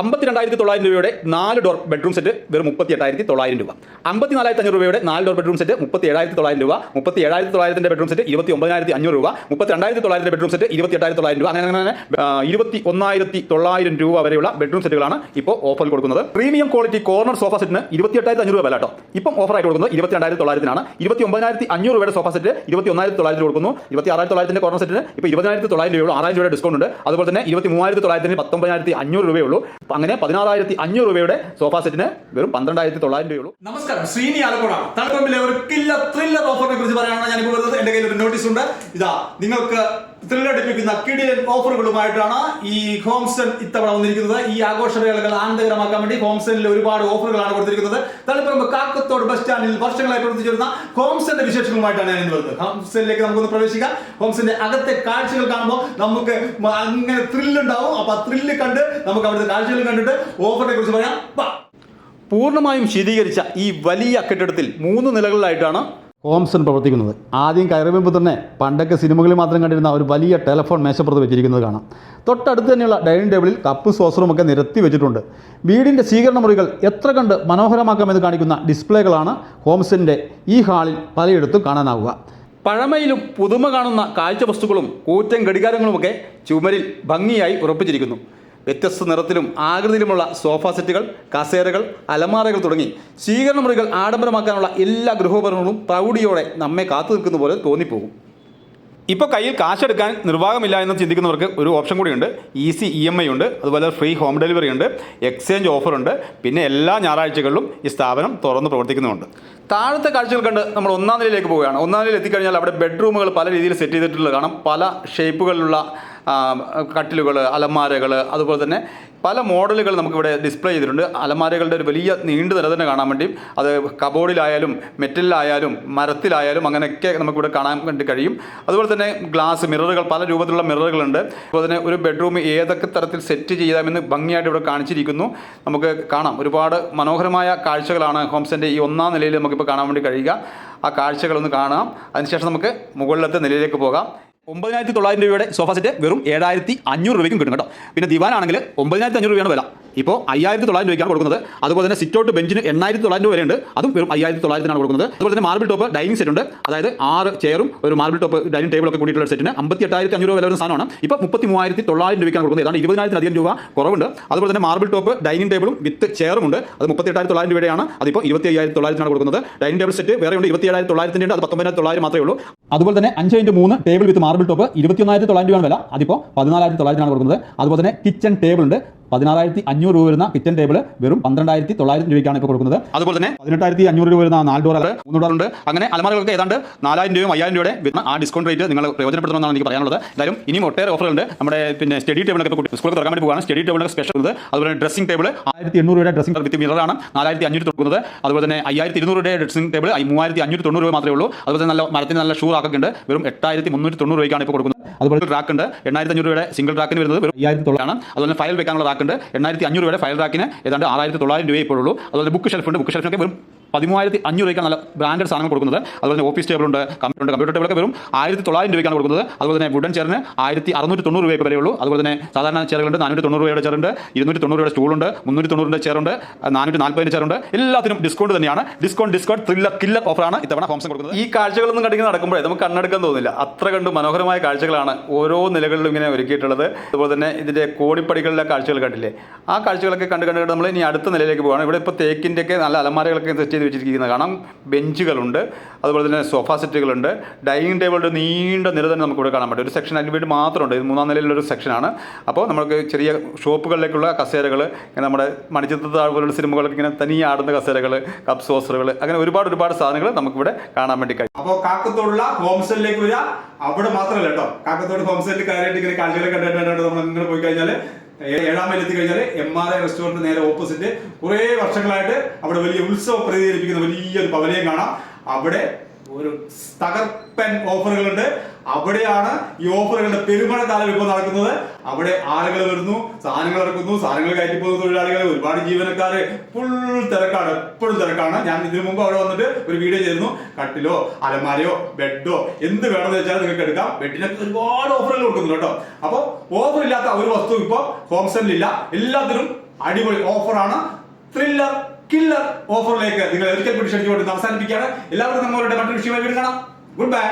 അമ്പത്തി രണ്ടായിരത്തി തൊള്ളായിരം രൂപയുടെ നാല് ഡോർ ബെഡ്റൂം സെറ്റ് വെറും മുപ്പത്തി എട്ടായിരത്തി തൊള്ളായിരം രൂപ. അമ്പത്തി നാലായിരത്തി അഞ്ഞൂറ് രൂപയുടെ നാല് ഡോർ ബെഡ്റൂം സെറ്റ് മുപ്പത്തി ഏഴായിരത്തി തൊള്ളായിരം രൂപ മുപ്പത്തി ഏഴായിരത്തി തൊള്ളായിരത്തിന്റെ ബെഡ്റൂം സെറ്റ് ഇരുപത്തി ഒമ്പതിനായിരത്തി അഞ്ഞൂറ് രൂപ മുപ്പത്തി രണ്ടായിരത്തി തൊള്ളായിരത്തിന്റെ ബെഡ്റൂം സെറ്റ് ഇരുപത്തി എട്ടായിരത്തി തൊള്ളായിരം രൂപ അങ്ങനെ അങ്ങനെ ഇരുപത്തി ഒന്നായിരത്തി തൊള്ളായിരം രൂപ വരെയുള്ള ബെഡ്റൂം സെറ്റുകളാണ് ഇപ്പോൾ ഓഫറിൽ കൊടുക്കുന്നത്. പ്രീമിയം ക്വാളിറ്റി കോർണർ സോഫ സെറ്റിന് ഇരുപത്തി എട്ടായിരത്തി അഞ്ഞൂറ് രൂപ വില കേട്ടോ. ഇപ്പം ഓഫറായിട്ട് കൊടുക്കുന്നത് ഇരുപത്തി രണ്ടായിരത്തി തൊള്ളായിരത്തിനാണ് ഇരുപത്തി ഒമ്പതിനായിരത്തി അഞ്ഞൂറ് രൂപയുടെ സോഫ സെറ്റ് ഇരുപത്തി ഒന്നായിരത്തി തൊള്ളായിരത്തി കൊടുക്കുന്നു. ഇരുപത്തി ആറായിരത്തി തൊള്ളായിരത്തിന്റെ കോർണർ സെറ്റിന് ഇപ്പോൾ ഇരുപതിനായിരത്തി തൊള്ളായിരം രൂപയുള്ളൂ ആറായിരം രൂപയുടെ ഡിസ്കൗണ്ട് ഉണ്ട്. അതുപോലെ തന്നെ ഇരുപത്തി മൂവായിരത്തി തൊള്ളായിരത്തിന് പത്തൊമ്പതിനായിരത്തി അഞ്ഞൂറ് രൂപയുള്ളൂ അങ്ങനെ പതിനാറായിരത്തി അഞ്ഞൂറ് രൂപയുടെ സോഫ സെറ്റിന് വെറും പന്ത്രണ്ടായിരത്തി തൊള്ളായിരം രൂപയുള്ളൂ നമസ്കാരം ശ്രീനി ആലക്കോടാണ്. തളിപ്പറമ്പിലെ ഒരു കില്ല ത്രില്ലർ ഓഫറിനെ കുറിച്ച് പറയാനാണ് ഞാൻ ഇപ്പോൾ വരുന്നത്. എന്റെ കയ്യിൽ ഒരു നോട്ടീസ് ഉണ്ട്. ഇതാ നിങ്ങൾക്ക് ത്രില്ലർ അടിപ്പിക്കുന്ന കിടിലൻ ഓഫറുകളുമായിട്ടാണ് ഈ ഹോംസ്റ്റൺ ഇത്തവണ വന്നിരിക്കുന്നത്. ഈ ആഘോഷവേളകൾ ആനന്ദകരമാക്കാൻ വേണ്ടി ഹോംസ്റ്റണിൽ ഒരുപാട് ഓഫറുകളാണ് കൊടുത്തിരിക്കുന്നത്. തളിപ്പറമ്പ് കാക്കത്തോട് ബസ് സ്റ്റാൻഡിൽ വർഷങ്ങളായി പ്രവർത്തിച്ചു വരുന്ന ഹോംസ്റ്റന്റെ വിശേഷങ്ങളുമായിട്ടാണ് ഞാൻ ഇന്ന് വരുന്നത്. ഹോംസ്റ്റണിലേക്ക് നമുക്കൊന്ന് പ്രവേശിക്കാം. ഹോംസ്റ്റന്റെ അകത്തെ കാഴ്ചകൾ കാണുമ്പോൾ നമുക്ക് അങ്ങനെ ത്രില്ലുണ്ടാവും അപ്പൊ ആ ത്രില്ല് കണ്ട് നമുക്ക് അവിടുത്തെ കാഴ്ചകൾ കണ്ടിട്ട് ഓഫറിനെ കുറിച്ച് പറയാം. പൂർണമായും ശീതീകരിച്ച ഈ വലിയ കെട്ടിടത്തിൽ മൂന്ന് നിലകളിലായിട്ടാണ് ഹോംസൺ പ്രവർത്തിക്കുന്നത്. ആദ്യം കയറുമ്പോൾ തന്നെ പണ്ടൊക്കെ സിനിമകളിൽ മാത്രം കണ്ടിരുന്ന ഒരു വലിയ ടെലഫോൺ മേശപ്പുറത്ത് വെച്ചിരിക്കുന്നത് കാണാം. തൊട്ടടുത്ത് തന്നെയുള്ള ഡൈനിങ് ടേബിളിൽ കപ്പ് സോസറും ഒക്കെ നിരത്തി വെച്ചിട്ടുണ്ട്. വീടിന്റെ സ്വീകരണ മുറികൾ എത്ര കണ്ട് മനോഹരമാക്കാമെന്ന് കാണിക്കുന്ന ഡിസ്പ്ലേകളാണ് ഹോംസണിന്റെ ഈ ഹാളിൽ പലയിടത്തും കാണാനാവുക. പഴമയിലും പുതുമ കാണുന്ന കാഴ്ച വസ്തുക്കളും കൂറ്റൻ ഘടികാരങ്ങളുമൊക്കെ ചുമരിൽ ഭംഗിയായി ഉറപ്പിച്ചിരിക്കുന്നു. വ്യത്യസ്ത നിറത്തിലും ആകൃതിയിലുമുള്ള സോഫ സെറ്റുകൾ കസേരകൾ അലമാരകൾ തുടങ്ങി സ്വീകരണ മുറികൾ ആഡംബരമാക്കാനുള്ള എല്ലാ ഗൃഹോപകരണങ്ങളും പ്രൗഢിയോടെ നമ്മെ കാത്തു നിൽക്കുന്ന പോലെ തോന്നിപ്പോകും. ഇപ്പോൾ കയ്യിൽ കാശെടുക്കാൻ നിർവാഹമില്ല എന്ന് ചിന്തിക്കുന്നവർക്ക് ഒരു ഓപ്ഷൻ കൂടിയുണ്ട്. ഈസി ഇ എം ഐ ഉണ്ട് അതുപോലെ ഫ്രീ ഹോം ഡെലിവറി ഉണ്ട് എക്സ്ചേഞ്ച് ഓഫർ ഉണ്ട് പിന്നെ എല്ലാ ഞായറാഴ്ചകളിലും ഈ സ്ഥാപനം തുറന്ന് പ്രവർത്തിക്കുന്നുമുണ്ട്. താഴത്തെ കാഴ്ചകൾ കണ്ട് നമ്മൾ ഒന്നാം നിലയിലേക്ക് പോവുകയാണ്. ഒന്നാം നിലയിൽ എത്തിക്കഴിഞ്ഞാൽ അവിടെ ബെഡ്റൂമുകൾ പല രീതിയിൽ സെറ്റ് ചെയ്തിട്ടുള്ളത് കാണാം. പല ഷേപ്പുകളിലുള്ള കട്ടിലുകൾ അലമാരകൾ അതുപോലെ തന്നെ പല മോഡലുകൾ നമുക്കിവിടെ ഡിസ്പ്ലേ ചെയ്തിട്ടുണ്ട്. അലമാരകളുടെ ഒരു വലിയ നീണ്ടു നിര തന്നെ കാണാൻ വേണ്ടി അത് കബോർഡിലായാലും മെറ്റലിലായാലും മരത്തിലായാലും അങ്ങനെയൊക്കെ നമുക്കിവിടെ കാണാൻ വേണ്ടി കഴിയും. അതുപോലെ തന്നെ ഗ്ലാസ് മിററുകൾ പല രൂപത്തിലുള്ള മിററുകളുണ്ട്. അതുപോലെ തന്നെ ഒരു ബെഡ്റൂം ഏതൊക്കെ തരത്തിൽ സെറ്റ് ചെയ്യാമെന്ന് ഭംഗിയായിട്ട് ഇവിടെ കാണിച്ചിരിക്കുന്നു. നമുക്ക് കാണാം. ഒരുപാട് മനോഹരമായ കാഴ്ചകളാണ് ഹോംസിന്റെ ഈ ഒന്നാം നിലയിൽ നമുക്കിപ്പോൾ കാണാൻ വേണ്ടി കഴിയുക. ആ കാഴ്ചകളൊന്ന് കാണാം. അതിനുശേഷം നമുക്ക് മുകളിലത്തെ നിലയിലേക്ക് പോകാം. ഒമ്പതിനായിരത്തി തൊള്ളായിരം രൂപയുടെ സോഫ സെറ്റ് വെറും ഏഴായിരത്തി അഞ്ഞൂറ് രൂപയ്ക്കും കിട്ടും കേട്ടോ. പിന്നെ ദിവാനാണെങ്കിൽ ഒമ്പതിനായിരത്തി അഞ്ഞൂറ് രൂപയാണ് വില. ഇപ്പോൾ അയ്യായിരത്തി തൊള്ളായിരം രൂപയ്ക്കാണ് കൊടുക്കുന്നത്. അതുപോലെ തന്നെ സിറ്റ് ഔട്ട് ബെഞ്ചിന് എണ്ണായിരത്തി തൊള്ളായിരം രൂപ വരെയുണ്ട്. അതും വെറും അയ്യായിരത്തി തൊള്ളായിരത്തിനാണ് കൊടുക്കുന്നത്. അതുപോലെ തന്നെ മാർബിൾ ടോപ്പ് ഡൈനിങ് സെറ്റ് ഉണ്ട്. അതായത് ആറ് ചെയറും ഒരു മാർബിൾ ടോപ്പ് ഡൈനിങ് ടേബിളൊക്കെ കൂടിയിട്ടുള്ള സെറ്റിന് അമ്പത്തി എട്ടായിരത്തി അഞ്ഞൂറ് രൂപ വരുന്ന സാധനമാണ്. ഇപ്പോൾ മുപ്പത്തി മൂവായിരത്തി തൊള്ളായിരം രൂപയ്ക്കാണ് കൊടുക്കുന്നത്. ഏതാണ്ട് ഇരുപതിനായിരത്തിലധികം രൂപ കുറവുണ്ട്. അതുപോലെ തന്നെ മാർബിൾ ടോപ്പ് ഡൈനിങ് ടേബിളും വിത്ത് ചെയറും ഉണ്ട്. അത് മുപ്പത്തി എട്ടായിരത്തി തൊള്ളായിരം രൂപയാണ് അതിപ്പോൾ ഇരുപത്തി അയ്യായിരത്തി തൊള്ളായിരത്തിനാണ് കൊടുക്കുന്നത്. ഡൈനിങ് ടേബിൾ സെറ്റ് വേറെ ഉണ്ട്. ഇരുപത്തി ഏഴായിരത്തി തൊള്ളായിരത്തിന്റെ ഉണ്ട്. അത് പത്തൊമ്പതിനായിരത്തി തൊള്ളായിരം മാത്രമേ ഉള്ളൂ. അതുപോലെ തന്നെ അഞ്ച് ഇന്റ് മൂന്ന് ടേബിൾ വിത്ത് മാർബിൾ ടോപ്പ് ഇരുപത്തിയൊന്നായിരത്തി തൊള്ളായിരം രൂപയാണ് വില. അതിപ്പോൾ പതിനാലായിരത്തി തൊള്ളായിരത്തിനാണ് കൊടുക്കുന്നത്. അതുപോലെ തന്നെ കിച്ചൺ ടേബിൾ ഉണ്ട്. പതിനാറായിരത്തി അഞ്ഞൂറ് രൂപ വരുന്ന കിച്ചൺ ടേബിൾ വെറും പന്ത്രണ്ടായിരത്തി തൊള്ളായിരം രൂപയ്ക്കാണ് ഇപ്പോൾ കൊടുക്കുന്നത്. അതുപോലെ തന്നെ പതിനെട്ടായിരത്തി അഞ്ഞൂറ് രൂപ വരുന്ന നാല് ഡോർ മൂന്ന് ഡോർ ഉണ്ട്. അങ്ങനെ അലമാരകൾക്ക് ഏതാണ്ട് നാലായിരം രൂപയും അയ്യായിരം രൂപയുടെ വരുന്ന ആ ഡിസ്കൗണ്ട് റേറ്റ് നിങ്ങൾ പ്രയോജനപ്പെടുത്തണമെന്നാണ് എനിക്ക് പറയാനുള്ളത്. എന്തായാലും ഇനിയും ഒട്ടേറെ ഓഫറുണ്ട് നമ്മുടെ പിന്നെ സ്റ്റഡി ടേബിളൊക്കെ സ്കൂളിൽ തുറക്കാൻ വേണ്ടി പോകുകയാണ് സ്റ്റഡി ടേബിളൊക്കെ സ്പെഷ്യൽ ഉണ്ട് അതുപോലെ ഡ്രസ്സിംഗ് ടേബിൾ ആയിരത്തി എണ്ണൂറ് രൂപയുടെ ഡ്രസ്സിംഗ് വിത്ത് മിററാണ് നാലായിരത്തി അഞ്ഞൂറ് കൊടുക്കുന്നത്. അതുപോലെ തന്നെ അയ്യായിരത്തി ഇരുന്നൂറ് രൂപയുടെ ഡ്രസ്സിംഗ് ടേബിൾ മൂവായിരത്തി അഞ്ഞൂറ്റി തൊണ്ണൂറ് രൂപ മാത്രമേ ഉള്ളൂ. അതുപോലെ തന്നെ നല്ല മരത്തിന് നല്ല ഷൂ ആക്കൊക്കെ ഉണ്ട്. വെറും എട്ടായിരത്തി മുന്നൂറ്റി തൊണ്ണൂറ് രൂപയ്ക്കാണ് ഇപ്പോൾ കൊടുക്കുന്നത്. അതുപോലെ റാക്ക് ഉണ്ട്. എണ്ണായിരത്തി അഞ്ഞൂറ് രൂപയുടെ സിംഗിൾ റാക്കിന് വരുന്നത് അയ്യായിരത്തി തൊള്ളാണ് അതുപോലെ ഫയൽ വെക്കാനുള്ള റാക്ക് ഉണ്ട്. എണ്ണായിരത്തി അഞ്ഞൂറ് രൂപയുടെ ഫയൽ റാക്കിന് ഏതാണ്ട് ആറായിരത്തി തൊള്ളായിരം രൂപയെ ഇപ്പോഴുള്ളൂ. അതുപോലെ ബുക്ക് ഷെൽഫ് ഉണ്ട്. ബുക്ക് ഷെൽഫിനൊക്കെ വെറും പതിമൂവായിരത്തി അഞ്ഞൂറ് രൂപയ്ക്കാണ് നല്ല ബ്രാൻഡഡ് സാധനങ്ങൾ കൊടുക്കുന്നത്. അതുപോലെ തന്നെ ഓഫീസ് ടേബിൾ ഉണ്ട് കമ്പ്യൂട്ടർ കമ്പ്യൂട്ടർ ടേബിളൊക്കെ വരും ആയിരത്തി തൊള്ളായിരം രൂപയ്ക്കാണ് കൊടുക്കുന്നത്. അതുപോലെ തന്നെ വുഡൻ ചെയറിന് ആയിരത്തി അറുന്നൂറ്റി തൊണ്ണൂറ് രൂപയ്ക്ക് വരെയുള്ളൂ അതുപോലെ തന്നെ സാധാരണ ചെയറുകളുണ്ട് നാനൂറ്റി തൊണ്ണൂറ് രൂപയുടെ ചെയറുണ്ട് ഇരുന്നൂറ്റി തൊണ്ണൂറ് രൂപയുടെ സ്റ്റൂളുണ്ട് മുന്നൂറ്റി തൊണ്ണൂറിന്റെ ചെയറുണ്ട് നാനൂറ്റി നാൽപ്പതിന്റെ ചെയറുണ്ട് എല്ലാത്തിനും ഡിസ്കൗണ്ട് തന്നെയാണ്. ഡിസ്കൗണ്ട് ഡിസ്കൗണ്ട് ത്രില്ലർ കില്ലർ ഓഫറാണ് ഇത്തവണ ഹോംസം കൊടുക്കുന്നത്. ഈ കാഴ്ചകളൊന്നും കണ്ടിങ്ങനെ നടക്കുമ്പോഴേ നമുക്ക് കണ്ണെടുക്കാൻ തോന്നില്ല. അത്ര കണ്ട് മനോഹരമായ കാഴ്ചകളാണ് ഓരോ നിലകളിലും ഇങ്ങനെ ഒരുക്കിയിട്ടുള്ളത്. അതുപോലെ തന്നെ ഇതിന്റെ കോടിപ്പടികളിലെ കാഴ്ചകൾ കണ്ടില്ലേ? ആ കാഴ്ചകളൊക്കെ കണ്ട് കണ്ട് കണ്ട് നമ്മൾ ഇനി അടുത്ത നിലയിലേക്ക് പോകുകയാണ് ഇവിടെ ഇപ്പോൾ തേക്കിന്റെയൊക്കെ നല്ല അലമാരകളൊക്കെ സെറ്റ് ചെയ്ത് വെച്ചിരിക്കുന്നത് കാണാം. ബെഞ്ചുകളുണ്ട്. അതുപോലെ തന്നെ സോഫ സെറ്റുകളുണ്ട്. ഡൈനിങ് ടേബിളിന്റെ നീണ്ട നിര തന്നെ നമുക്ക് ഇവിടെ കാണാൻ പറ്റും. ഒരു സെക്ഷൻ അതിന് വേണ്ടി മാത്രമുണ്ട്. ഇത് മൂന്നാം നിലയിലുള്ള സെക്ഷനാണ്. അപ്പോൾ നമുക്ക് ചെറിയ ഷോപ്പുകളിലേക്കുള്ള കസേരകൾ നമ്മുടെ മണിച്ചിത്ര പോലുള്ള സിനിമകളൊക്കെ ഇങ്ങനെ തനിയെ ആടുന്ന കസേരകൾ കപ്പ് സോസറുകൾ അങ്ങനെ ഒരുപാട് ഒരുപാട് സാധനങ്ങൾ നമുക്കിവിടെ കാണാൻ വേണ്ടി കഴിയും. അപ്പോൾ കാക്കത്തോടുള്ള സെല്ലിലേക്ക് വരിക അവിടെ മാത്രമല്ല കേട്ടോ. കാക്കത്തോട് ഹോംസ്റ്റേലിൽ കയറിയിട്ട് ഇങ്ങനെ കാഴ്ചകളെ കണ്ടിട്ട് നമ്മൾ ഇങ്ങനെ പോയി കഴിഞ്ഞാൽ ഏഴാം മൈൽ എത്തി കഴിഞ്ഞാൽ എം ആർ ഐ റെസ്റ്റോറന്റ് നേരെ ഓപ്പോസിറ്റ് കുറേ വർഷങ്ങളായിട്ട് അവിടെ വലിയ ഉത്സവം പ്രതികരിപ്പിക്കുന്ന വലിയൊരു പവലിയം കാണാം. അവിടെ ഒരു തകർപ്പൻ ഓഫറുകളുണ്ട്. അവിടെയാണ് ഈ ഓഫറുകളുടെ പെരുമഴക്കാലം ഇപ്പോൾ നടക്കുന്നത്. അവിടെ ആളുകൾ വരുന്നു സാധനങ്ങൾ ഇറക്കുന്നു സാധനങ്ങൾ കയറ്റി പോകുന്ന തൊഴിലാളികൾ ഒരുപാട് ജീവനക്കാര്. ഫുൾ തിരക്കാണ് എപ്പോഴും തിരക്കാണ്. ഞാൻ ഇതിനു മുമ്പ് അവിടെ വന്നിട്ട് ഒരു വീഡിയോ ചെയ്തിരുന്നു. കട്ടിലോ അലമാരയോ ബെഡോ എന്ത് വേണമെന്ന് വെച്ചാൽ നിങ്ങൾക്ക് എടുക്കാം. ബെഡിനൊക്കെ ഒരുപാട് ഓഫറുകൾ കൊടുക്കുന്നു കേട്ടോ. അപ്പോൾ ഓഫർ ഇല്ലാത്ത ഒരു വസ്തു ഇപ്പോൾ ഹോം സെല്ലില്ല എല്ലാത്തിനും അടിപൊളി ഓഫറാണ്. ത്രില്ലർ കില്ലർ ഓഫറിലേക്ക് നിങ്ങൾ ഒരിക്കൽ കൂടി ക്ഷണിച്ചുകൊണ്ട് അവസാനിപ്പിക്കുകയാണ്. എല്ലാവരും നമ്മളുടെ മറ്റൊരു വിഷയമായി വീണ്ടും കാണാം. Good bye